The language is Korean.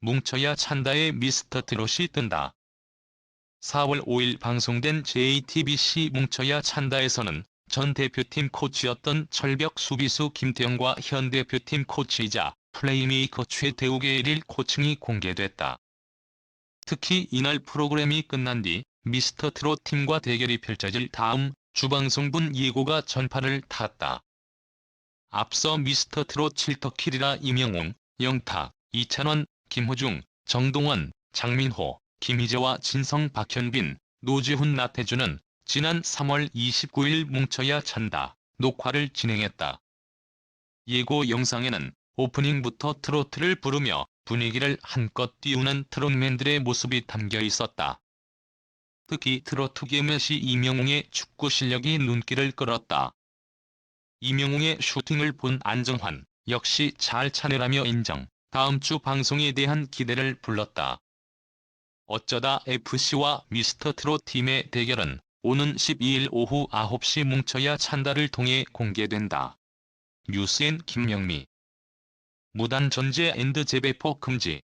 뭉쳐야 찬다의 미스터 트롯이 뜬다. 4월 5일 방송된 JTBC 뭉쳐야 찬다에서는 전 대표팀 코치였던 철벽 수비수 김태형과 현 대표팀 코치이자 플레이메이커 최대욱의 일일 코칭이 공개됐다. 특히 이날 프로그램이 끝난 뒤 미스터 트롯 팀과 대결이 펼쳐질 다음 주방송분 예고가 전파를 탔다. 앞서 미스터 트롯 7터킬이라 임영웅, 영탁, 이찬원, 김호중, 정동원, 장민호, 김희재와 진성 박현빈, 노지훈 나태주는 지난 3월 29일 뭉쳐야 찬다 녹화를 진행했다. 예고 영상에는 오프닝부터 트로트를 부르며 분위기를 한껏 띄우는 트롯맨들의 모습이 담겨 있었다. 특히 트로트계 메시 이명웅의 축구 실력이 눈길을 끌었다. 이명웅의 슈팅을 본 안정환 역시 잘 차내라며 인정, 다음 주 방송에 대한 기대를 불렀다. 어쩌다 FC와 미스터 트롯 팀의 대결은 오는 12일 오후 9시 뭉쳐야 찬다를 통해 공개된다. 뉴스엔 김명미 무단 전제 앤드 재배포 금지